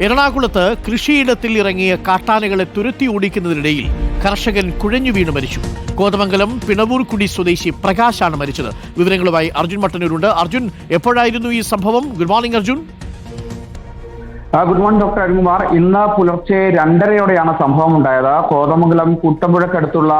എറണാകുളത്ത് കൃഷിയിടത്തിൽ ഇറങ്ങിയ കാട്ടാനകളെ തുരത്തി ഓടിക്കുന്നതിനിടയിൽ കർഷകൻ കുഴഞ്ഞു വീണ് മരിച്ചു. കോതമംഗലം പിണവൂർക്കുടി സ്വദേശി പ്രകാശാണ് മരിച്ചത്. വിവരങ്ങളുമായി അർജുൻ മട്ടന്നൂരുണ്ട്. അർജുൻ എപ്പോഴായിരുന്നു ഈ സംഭവം? Good morning Arjun. Good morning doctor Arunkumar. ഇന്ന് പുലർച്ചെ രണ്ടരയോടെയാണ് സംഭവം ഉണ്ടായത് കോതമംഗലം കുട്ടമ്പുഴക്കടുത്തുള്ള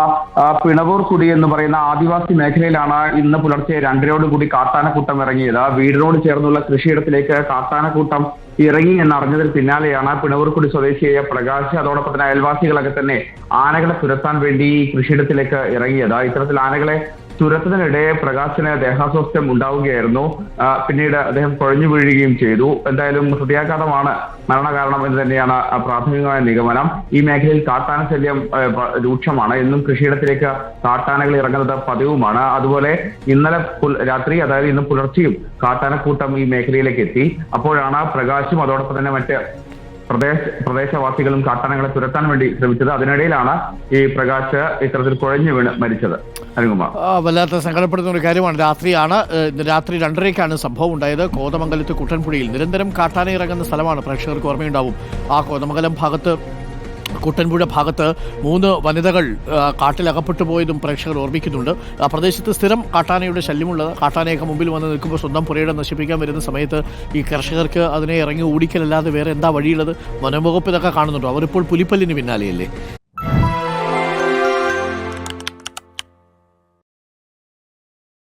പിണവൂർ കുടി എന്ന് പറയുന്ന ആദിവാസി മേഖലയിലാണ് ഇന്ന് പുലർച്ചെ രണ്ടരയോട് കൂടി കാട്ടാനക്കൂട്ടം ഇറങ്ങിയത്. വീടിനോട് ചേർന്നുള്ള കൃഷിയിടത്തിലേക്ക് കാട്ടാനക്കൂട്ടം ഇറങ്ങി എന്നറിഞ്ഞതിന് പിന്നാലെയാണ് പിണവൂർക്കുടി സ്വദേശിയായ പ്രകാശ് അതോടൊപ്പം തന്നെ അയൽവാസികളൊക്കെ തന്നെ ആനകളെ തുരത്താൻ വേണ്ടി കൃഷിയിടത്തിലേക്ക് ഇറങ്ങിയത്. ഇത്തരത്തിൽ ആനകളെ തുരത്തുന്നതിനിടെ പ്രകാശിന് ദേഹാസ്വാസ്ഥ്യം ഉണ്ടാവുകയായിരുന്നു. പിന്നീട് അദ്ദേഹം കുഴഞ്ഞു വീഴുകയും ചെയ്തു. എന്തായാലും ഹൃദയാഘാതമാണ് മരണകാരണം എന്ന് തന്നെയാണ് പ്രാഥമികമായ നിഗമനം. ഈ മേഖലയിൽ കാട്ടാന ശല്യം രൂക്ഷമാണ്. എന്നും കൃഷിയിടത്തിലേക്ക് കാട്ടാനകൾ ഇറങ്ങുന്നത് പതിവുമാണ്. അതുപോലെ ഇന്നലെ രാത്രി അതായത് ഇന്ന് പുലർച്ചെയും കാട്ടാനക്കൂട്ടം ഈ മേഖലയിലേക്ക് എത്തി. അപ്പോഴാണ് പ്രകാശും അതോടൊപ്പം തന്നെ മറ്റ് പ്രദേശ പ്രദേശവാസികളും കാട്ടാനകളെ തുരത്താൻ വേണ്ടി ശ്രമിച്ചത്. അതിനിടയിലാണ് ഈ പ്രകാശ് ഇത്തരത്തിൽ കുഴഞ്ഞു വീണ് മരിച്ചത്. അനുകുമാർ വല്ലാത്ത സങ്കടപ്പെടുന്ന ഒരു കാര്യമാണ്. രാത്രിയാണ് രാത്രി രണ്ടരയ്ക്കാണ് സംഭവം ഉണ്ടായത്. കോതമംഗലത്ത് കുട്ടൻപുഴയിൽ നിരന്തരം കാട്ടാന ഇറങ്ങുന്ന സ്ഥലമാണ് പ്രേക്ഷകർക്ക് ഓർമ്മയുണ്ടാവും. ആ കോതമംഗലം ഭാഗത്ത് കുട്ടൻപുഴ ഭാഗത്ത് മൂന്ന് വനിതകൾ കാട്ടിലകപ്പെട്ടു പോയതും പ്രേക്ഷകർ ഓർമ്മിക്കുന്നുണ്ട്. ആ പ്രദേശത്ത് സ്ഥിരം കാട്ടാനയുടെ ശല്യമുള്ളത്. കാട്ടാനയൊക്കെ മുമ്പിൽ വന്ന് നിൽക്കുമ്പോൾ സ്വന്തം പുരയുടെ നശിപ്പിക്കാൻ വരുന്ന സമയത്ത് ഈ കർഷകർക്ക് അതിനെ ഇറങ്ങി ഓടിക്കലല്ലാതെ വേറെ എന്താ വഴിയുള്ളത്? വനംവകുപ്പ് ഇതൊക്കെ കാണുന്നുണ്ടോ. അവരിപ്പോൾ പുലിപ്പല്ലിന് പിന്നാലെയല്ലേ?